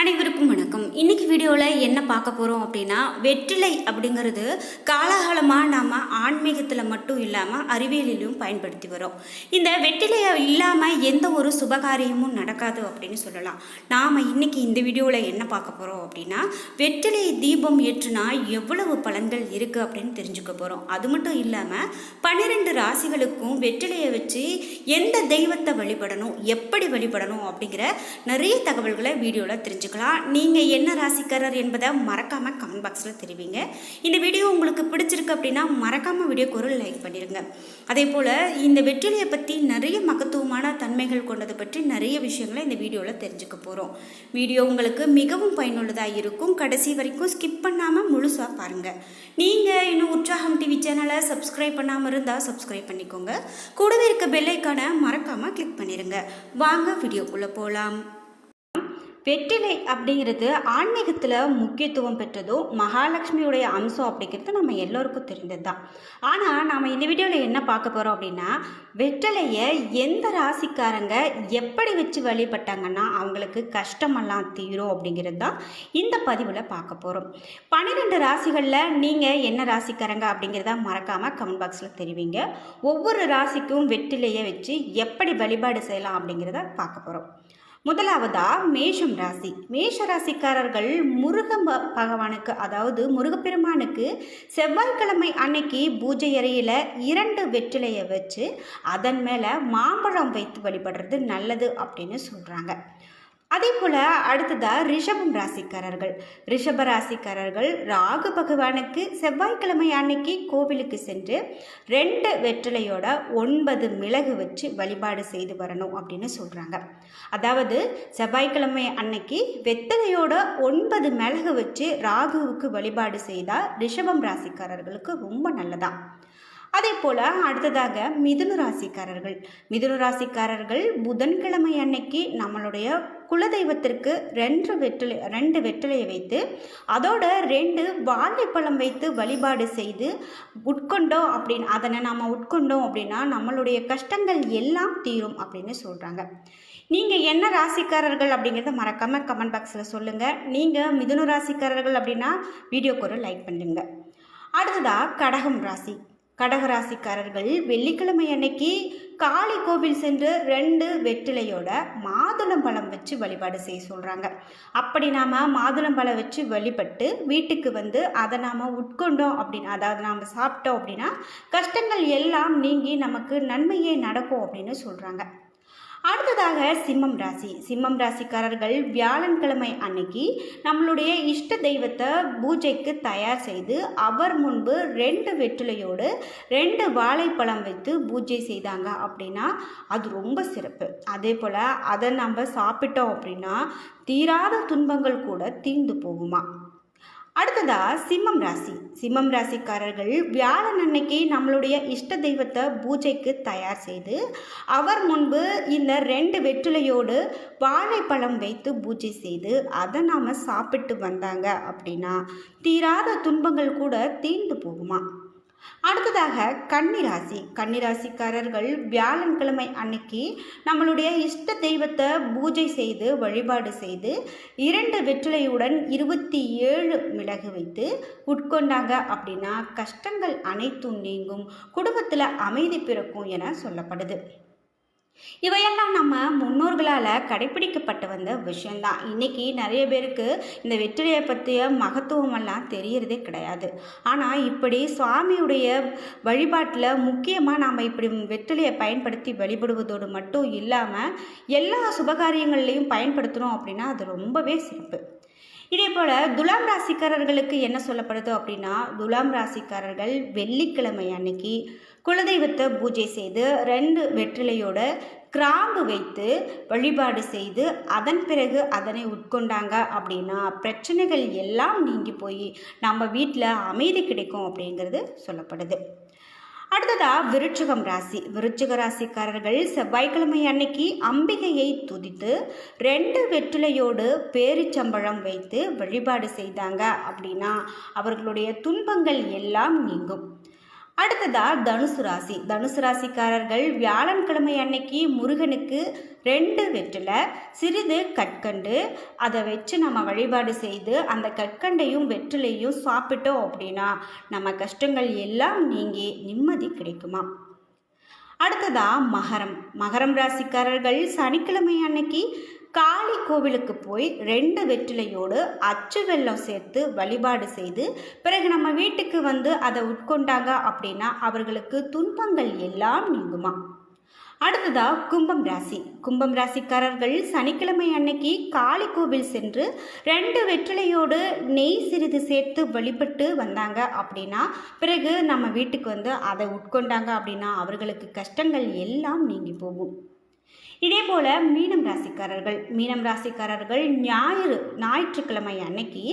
அனைவருக்கும் வணக்கம். இன்றைக்கி வீடியோவில் என்ன பார்க்க போகிறோம் அப்படின்னா வெற்றிலை அப்படிங்கிறது காலகாலமாக நாம் ஆன்மீகத்தில் மட்டும் இல்லாமல் அறிவியலிலும் பயன்படுத்தி வரோம் இந்த வெற்றிலையை இல்லாமல் எந்த ஒரு சுபகாரியமும் நடக்காது அப்படின்னு சொல்லலாம். நாம் இன்றைக்கி இந்த வீடியோவில் என்ன பார்க்க போகிறோம் அப்படின்னா வெற்றிலை தீபம் ஏற்றுனா எவ்வளவு பலன்கள் இருக்குது அப்படின்னு தெரிஞ்சுக்க போகிறோம் அது மட்டும் இல்லாமல் பன்னிரெண்டு ராசிகளுக்கும் வெற்றிலையை வச்சு எந்த தெய்வத்தை வழிபடணும் எப்படி வழிபடணும் அப்படிங்கிற நிறைய தகவல்களை வீடியோவில் தெரிஞ்சுக்கலாம். நீங்கள் என்ன ராசிக்காரர் என்பதை மறக்காமல் கமெண்ட் பாக்ஸில் தெரிவிங்க. இந்த வீடியோ உங்களுக்கு பிடிச்சிருக்கு அப்படின்னா மறக்காமல் வீடியோக்கு ஒரு லைக் பண்ணிடுங்க அதே போல் இந்த வெற்றிலையை பற்றி நிறைய மகத்துவமான தன்மைகள் கொண்டதை பற்றி நிறைய விஷயங்களை இந்த வீடியோவில் தெரிஞ்சுக்க போகிறோம் வீடியோ உங்களுக்கு மிகவும் பயனுள்ளதாக இருக்கும். கடைசி வரைக்கும் ஸ்கிப் பண்ணாமல் முழுசாக பாருங்கள் நீங்கள் இன்னும் உற்சாகம் டிவி சேனலை சப்ஸ்கிரைப் பண்ணாமல் இருந்தால் சப்ஸ்கிரைப் பண்ணிக்கோங்க. கூடவே இருக்க பெல்லைக்கான மறக்காமல் கிளிக் பண்ணிடுங்க வாங்க வீடியோக்குள்ளே போகலாம் வெற்றிலை அப்படிங்கிறது ஆன்மீகத்தில் முக்கியத்துவம் பெற்றதும் மகாலட்சுமியுடைய அம்சம் அப்படிங்கிறது நம்ம எல்லோருக்கும் தெரிந்தது தான் ஆனால் நாம் இந்த வீடியோவில் என்ன பார்க்க போகிறோம் அப்படின்னா வெற்றிலையை எந்த ராசிக்காரங்க எப்படி வச்சு வழிபட்டாங்கன்னா அவங்களுக்கு கஷ்டமெல்லாம் தீரும் அப்படிங்கிறது தான் இந்த பதிவில் பார்க்க போகிறோம் பன்னிரெண்டு ராசிகளில் நீங்கள் என்ன ராசிக்காரங்க அப்படிங்கிறத மறக்காமல் கமெண்ட் பாக்ஸில் தெரிவிங்க. ஒவ்வொரு ராசிக்கும் வெற்றிலையை வச்சு எப்படி வழிபாடு செய்யலாம் அப்படிங்கிறத பார்க்க போகிறோம் முதலாவதா மேஷம் ராசி. மேஷ ராசிக்காரர்கள் முருக பகவானுக்கு அதாவது முருகப்பெருமானுக்கு செவ்வாய்க்கிழமை அன்னைக்கு பூஜை அறையில் இரண்டு வெற்றிலையை வச்சு அதன் மேலே மாம்பழம் வைத்து வழிபடுறது நல்லது அப்படின்னு சொல்கிறாங்க அதே போல் அடுத்ததாக ரிஷபம் ராசிக்காரர்கள். ரிஷப ராசிக்காரர்கள் ராகு பகவானுக்கு செவ்வாய்க்கிழமை அன்னைக்கு கோவிலுக்கு சென்று ரெண்டு வெற்றிலையோட ஒன்பது மிளகு வச்சு வழிபாடு செய்து வரணும் அப்படின்னு சொல்கிறாங்க அதாவது செவ்வாய்க்கிழமை அன்னைக்கு வெத்தலையோட ஒன்பது மிளகு வச்சு ராகுவுக்கு வழிபாடு செய்தால் ரிஷபம் ராசிக்காரர்களுக்கு ரொம்ப நல்லதா. அதே போல் அடுத்ததாக மிதுன ராசிக்காரர்கள். மிதுன ராசிக்காரர்கள் புதன்கிழமை அன்னைக்கு நம்மளுடைய குலதெய்வத்திற்கு ரெண்டு வெற்றிலை ரெண்டு வெற்றிலையை வைத்து அதோட ரெண்டு வாழைப்பழம் வைத்து வழிபாடு செய்து உட்கொண்டோம் அப்படின்னு அதனை நாம் உட்கொண்டோம் அப்படின்னா நம்மளுடைய கஷ்டங்கள் எல்லாம் தீரும் அப்படின்னு சொல்கிறாங்க நீங்கள் என்ன ராசிக்காரர்கள் அப்படிங்கிறத மறக்காமல் கமெண்ட் பாக்ஸில் சொல்லுங்கள் நீங்கள் மிதுன ராசிக்காரர்கள் அப்படின்னா வீடியோக்கு ஒரு லைக் பண்ணுங்க அடுத்ததாக கடகம் ராசி. கடக ராசிக்காரர்கள் வெள்ளிக்கிழமை அன்னைக்கு காளி கோவில் சென்று ரெண்டு வெற்றிலையோட மாதுளம்பழம் வச்சு வழிபாடு செய்ய சொல்கிறாங்க அப்படி நாம் மாதுளம்பழம் வச்சு வழிபட்டு வீட்டுக்கு வந்து அதை நாம் உட்கொண்டோம் அப்படின்னு அதாவது நாம் சாப்பிட்டோம் அப்படின்னா கஷ்டங்கள் எல்லாம் நீங்கி நமக்கு நன்மையே நடக்கும் அப்படின்னு சொல்கிறாங்க அடுத்ததாக சிம்மம் ராசி. சிம்மம் ராசிக்காரர்கள் வியாழன்கிழமை அன்னைக்கு நம்மளுடைய இஷ்ட தெய்வத்தை பூஜைக்கு தயார் செய்து அவர் முன்பு ரெண்டு வெற்றிலையோடு ரெண்டு வாழைப்பழம் வைத்து பூஜை செய்தாங்க அப்படின்னா அது ரொம்ப சிறப்பு. அதே போல் அதை நம்ம சாப்பிட்டோம் அப்படின்னா தீராத துன்பங்கள் கூட தீர்ந்து போகுமா. அடுத்ததா சிம்மம் ராசி. சிம்மம் ராசிக்காரர்கள் வியாழன் அன்னைக்கு நம்மளுடைய இஷ்ட தெய்வத்தை பூஜைக்கு தயார் செய்து அவர் முன்பு இந்த ரெண்டு வெற்றிலையோடு வாழைப்பழம் வைத்து பூஜை செய்து அதை நாம் சாப்பிட்டு வந்தாங்க அப்படின்னா தீராத துன்பங்கள் கூட தீர்ந்து போகுமா? அடுத்ததாக கன்னிராசி. கன்னிராசிக்காரர்கள் வியாழன்கிழமை அன்னைக்கு நம்மளுடைய இஷ்ட தெய்வத்தை பூஜை செய்து வழிபாடு செய்து இரண்டு வெற்றிலையுடன் இருபத்தி ஏழு மிளகு வைத்து உட்கொண்டாங்க அப்படின்னா கஷ்டங்கள் அனைத்தும் நீங்கும். குடும்பத்தில் அமைதி பிறக்கும் என சொல்லப்படுது. இவையெல்லாம் நம்ம முன்னோர்களால் கடைபிடிக்கப்பட்டு வந்த விஷயந்தான் இன்றைக்கி நிறைய பேருக்கு இந்த வெற்றிலையை பற்றிய மகத்துவமெல்லாம் தெரியறதே கிடையாது. ஆனால் இப்படி சுவாமியுடைய வழிபாட்டில் முக்கியமாக நாம் இப்படி வெற்றிலையை பயன்படுத்தி வழிபடுவதோடு மட்டும் இல்லாமல் எல்லா சுபகாரியங்கள்லையும் பயன்படுத்தணும் அப்படின்னா அது ரொம்பவே சிறப்பு. இதே போல் துலாம் ராசிக்காரர்களுக்கு என்ன சொல்லப்படுது அப்படின்னா துலாம் ராசிக்காரர்கள் வெள்ளிக்கிழமை அன்னைக்கு குலதெய்வத்தை பூஜை செய்து ரெண்டு வெற்றிலையோட கிராம்பு வைத்து வழிபாடு செய்து அதன் பிறகு அதனை உட்கொண்டாங்க அப்படின்னா பிரச்சனைகள் எல்லாம் நீங்கி போய் நம்ம வீட்டில் அமைதி கிடைக்கும் அப்படிங்கிறது சொல்லப்படுது. அடுத்ததா விருட்சகம் ராசி. விருட்சக ராசிக்காரர்கள் செவ்வாய்க்கிழமை அன்னைக்கு அம்பிகையை துதித்து ரெண்டு வெற்றிலையோடு பேரிச்சம்பழம் வைத்து வழிபாடு செய்தாங்க. அப்படின்னா அவர்களுடைய துன்பங்கள் எல்லாம் நீங்கும். அடுத்ததா தனுசு ராசி. தனுசு ராசிக்காரர்கள் வியாழன்கிழமை அன்னைக்கு முருகனுக்கு ரெண்டு வெற்றில சிறிது கற்கண்டு. அதை வச்சு நம்ம வழிபாடு செய்து அந்த கற்கண்டையும் வெற்றிலையும் சாப்பிட்டோம் அப்படின்னா நம்ம கஷ்டங்கள் எல்லாம் நீங்கி நிம்மதி கிடைக்குமா அடுத்ததா மகரம். மகரம் ராசிக்காரர்கள் சனிக்கிழமை அன்னைக்கு காளி கோவிலுக்கு போய் ரெண்டு வெற்றிலையோடு அச்சு வெள்ளம் சேர்த்து வழிபாடு செய்து பிறகு நம்ம வீட்டுக்கு வந்து அதை உட்கொண்டாங்க அப்படின்னா அவர்களுக்கு துன்பங்கள் எல்லாம் நீங்குமா? அடுத்ததா கும்பம் ராசி. கும்பம் ராசிக்காரர்கள் சனிக்கிழமை அன்னைக்கு காளி கோவில் சென்று ரெண்டு வெற்றிலையோடு நெய் சிறிது சேர்த்து வழிபட்டு வந்தாங்க அப்படின்னா பிறகு நம்ம வீட்டுக்கு வந்து அதை உட்கொண்டாங்க அப்படின்னா அவர்களுக்கு கஷ்டங்கள் எல்லாம் நீங்கி போகும். இதே போல் மீனம் ராசிக்காரர்கள். மீனம் ராசிக்காரர்கள் ஞாயிறு ஞாயிற்றுக்கிழமை அன்னைக்கு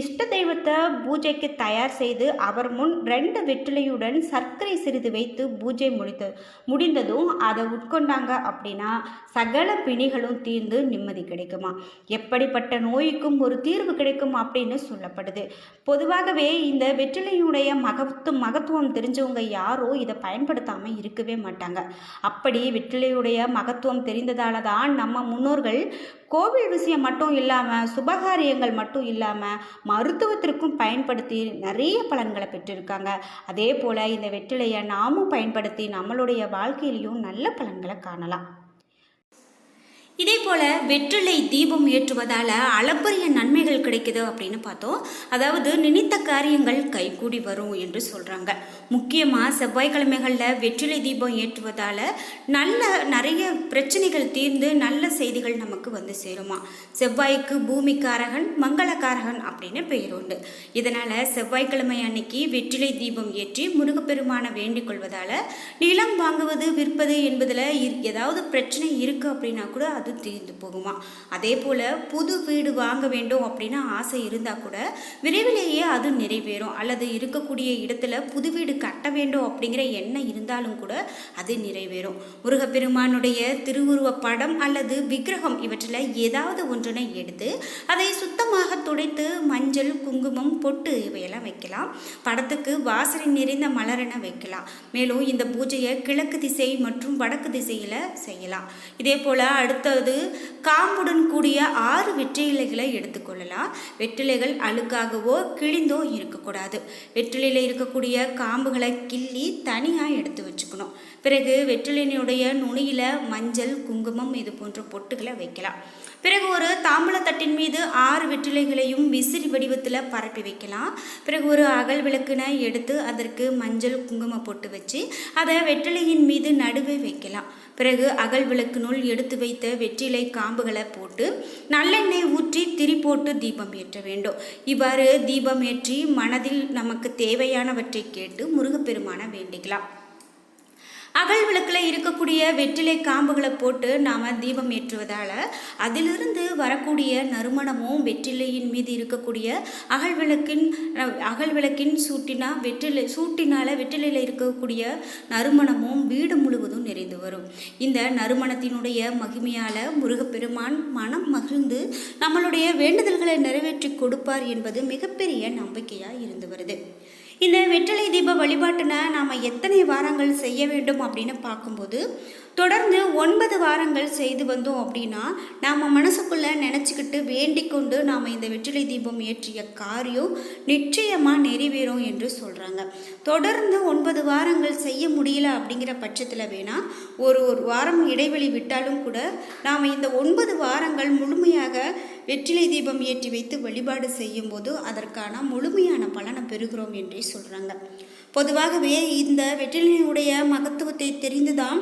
இஷ்ட தெய்வத்தை பூஜைக்கு தயார் செய்து அவர் முன் ரெண்டு வெற்றிலையுடன் சர்க்கரை சிறிது வைத்து பூஜை முடித்து முடிந்ததும் அதை உட்கொண்டாங்க அப்படின்னா சகல பிணிகளும் தீர்ந்து நிம்மதி கிடைக்குமா? எப்படிப்பட்ட நோய்க்கும் ஒரு தீர்வு கிடைக்கும் அப்படின்னு சொல்லப்படுது. பொதுவாகவே இந்த வெற்றிலையுடைய மகத்து மகத்துவம் தெரிஞ்சவங்க யாரோ இதை பயன்படுத்தாமல் இருக்கவே மாட்டாங்க. அப்படி வெற்றிலையுடைய மகத்துவம் தெரிந்ததால தான் நம்ம முன்னோர்கள் கோவில் விஷயம் மட்டும் இல்லாமல் சுபகாரியங்கள் மட்டும் இல்லாமல் மருத்துவத்திற்கும் பயன்படுத்தி நிறைய பலன்களை பெற்றிருக்காங்க. அதே போல் இந்த வெற்றிலையை நாமும் பயன்படுத்தி நம்மளுடைய வாழ்க்கையிலையும் நல்ல பலன்களை காணலாம். இதே போல் வெற்றிலை தீபம் ஏற்றுவதால் அளப்பரிய நன்மைகள் கிடைக்குது அப்படின்னு பார்த்தோம். அதாவது நினைத்த காரியங்கள் கைகூடி வரும் என்று சொல்கிறாங்க முக்கியமாக செவ்வாய்க்கிழமைகளில் வெற்றிலை தீபம் ஏற்றுவதால் நல்ல நிறைய பிரச்சனைகள் தீர்ந்து நல்ல செய்திகள் நமக்கு வந்து சேருமா. செவ்வாய்க்கு பூமிக்காரகன் மங்களக்காரகன் அப்படின்னு பெயர் உண்டு. இதனால் செவ்வாய்க்கிழமை அன்னைக்கு வெற்றிலை தீபம் ஏற்றி முருகப்பெருமானை வேண்டிக் கொள்வதால் நிலம் வாங்குவது விற்பது என்பதில் ஏதாவது பிரச்சனை இருக்குது அப்படின்னா கூட அது தீர்ந்து போகுமா அதே போல் புது வீடு வாங்க வேண்டும் அப்படின்னு ஆசை இருந்தால் கூட விரைவிலேயே அது நிறைவேறும். அல்லது இருக்கக்கூடிய இடத்துல புது வீடு கட்ட வேண்டும் அப்படிங்கிற எண்ணம் இருந்தாலும் கூட அது நிறைவேறும். முருகப்பெருமானுடைய திருவுருவ படம் அல்லது விக்கிரகம் இவற்றில் ஏதாவது ஒன்றினை எடுத்து அதை சுத்தமாக துடைத்து மஞ்சள் குங்குமம் பொட்டு இவையெல்லாம் வைக்கலாம். படத்துக்கு வாசனை நிறைந்த மலரென வைக்கலாம். மேலும் இந்த பூஜையை கிழக்கு திசை மற்றும் வடக்கு திசையில் செய்யலாம். இதே போல் அடுத்த அதாவது காம்புடன் கூடிய ஆறு வெற்றிலைகளை எடுத்துக்கொள்ளலாம். வெற்றிலைகள் அழுக்காகவோ கிழிந்தோ இருக்கக்கூடாது. வெற்றிலையில் இருக்கக்கூடிய காம்புகளை கிள்ளி தனியாக எடுத்து வச்சுக்கணும். பிறகு வெற்றிலையினுடைய நுனியில் மஞ்சள் குங்குமம் இது போன்ற பொட்டுகளை வைக்கலாம். பிறகு ஒரு தாம்பூலத்தட்டின் மீது ஆறு வெற்றிலைகளையும் விசிறி வடிவத்தில் பரப்பி வைக்கலாம். பிறகு ஒரு அகல் விளக்குனை எடுத்து அதற்கு மஞ்சள் குங்குமம் போட்டு வச்சு அதை வெற்றிலையின் மீது நடுவே வைக்கலாம். பிறகு அகல் விளக்குனுள் எடுத்து வைத்த வெற்றிலை காம்புகளை போட்டு நல்லெண்ணெய் ஊற்றி திரி போட்டு தீபம் ஏற்ற வேண்டும். இவ்வாறு தீபம் ஏற்றி மனதில் நமக்கு தேவையானவற்றை கேட்டு முருகப்பெருமான வேண்டிக்கலாம். அகல் விளக்கில் இருக்கக்கூடிய வெற்றிலை காம்புகளை போட்டு நாம் தீபம் ஏற்றுவதால் அதிலிருந்து வரக்கூடிய நறுமணமும் வெற்றிலையின் மீது இருக்கக்கூடிய அகல் விளக்கின் அகல் விளக்கின் சூட்டினா வெற்றிலை சூட்டினால் வெற்றிலையில் இருக்கக்கூடிய நறுமணமும் வீடு முழுவதும் நிறைந்து வரும். இந்த நறுமணத்தினுடைய மகிமையால் முருகப்பெருமான் மனம் மகிழ்ந்து நம்மளுடைய வேண்டுதல்களை நிறைவேற்றி கொடுப்பார் என்பது மிகப்பெரிய நம்பிக்கையாக இருந்து வருது. இந்த வெற்றிலை தீப வழிபாட்டினை நாம் எத்தனை வாரங்கள் செய்ய வேண்டும் அப்படின்னு பார்க்கும்போது தொடர்ந்து ஒன்பது வாரங்கள் செய்து வந்தோம் அப்படின்னா நாம் மனசுக்குள்ளே நினச்சிக்கிட்டு வேண்டிக் கொண்டு நாம் இந்த வெற்றிலை தீபம் ஏற்றிய காரியம் நிச்சயமாக நிறைவேறும் என்று சொல்கிறாங்க தொடர்ந்து ஒன்பது வாரங்கள் செய்ய முடியல அப்படிங்கிற பட்சத்தில் வேணால் ஒரு ஒரு வாரம் இடைவெளி விட்டாலும் கூட நாம் இந்த ஒன்பது வாரங்கள் முழுமையாக வெற்றிலை தீபம் ஏற்றி வைத்து வழிபாடு செய்யும்போது அதற்கான முழுமையான பலனை பெறுகிறோம் என்றே சொல்கிறாங்க பொதுவாகவே இந்த வெற்றிலையுடைய மகத்துவத்தை தெரிந்துதான்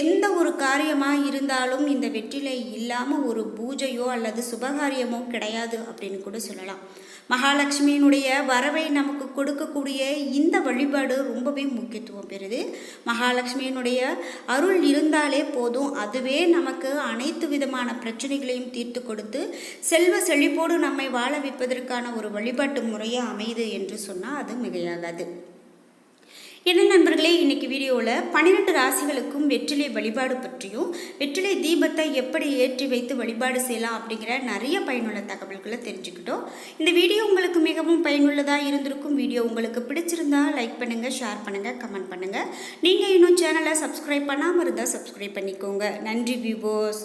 எந்த ஒரு காரியமாக இருந்தாலும் இந்த வெற்றிலை இல்லாமல் ஒரு பூஜையோ அல்லது சுபகாரியமோ கிடையாது அப்படின்னு கூட சொல்லலாம். மகாலட்சுமியினுடைய வரவை நமக்கு கொடுக்கக்கூடிய இந்த வழிபாடு ரொம்பவே முக்கியத்துவம் பெறுது. மகாலட்சுமியினுடைய அருள் இருந்தாலே போதும். அதுவே நமக்கு அனைத்து விதமான பிரச்சனைகளையும் தீர்த்து கொடுத்து செல்வ செழிப்போடு நம்மை வாழ வைப்பதற்கான ஒரு வழிபாட்டு முறையாக அமையுது என்று சொன்னால் அது மிகையாகாது. என்ன நண்பர்களே இன்னைக்கு வீடியோவில் பன்னிரெண்டு ராசிகளுக்கும் வெற்றிலை வழிபாடு பற்றியும் வெற்றிலை தீபத்தை எப்படி ஏற்றி வைத்து வழிபாடு செய்யலாம் அப்படிங்கிற நிறைய பயனுள்ள தகவல்களை தெரிஞ்சுக்கிட்டோம். இந்த வீடியோ உங்களுக்கு மிகவும் பயனுள்ளதாக இருந்திருக்கும். வீடியோ உங்களுக்கு பிடிச்சிருந்தா லைக் பண்ணுங்கள் ஷேர் பண்ணுங்கள் கமெண்ட் பண்ணுங்கள் நீங்கள் இன்னும் சேனலை சப்ஸ்கிரைப் பண்ணாமல் இருந்தால் சப்ஸ்கிரைப் பண்ணிக்கோங்க. நன்றி வியூவோஸ்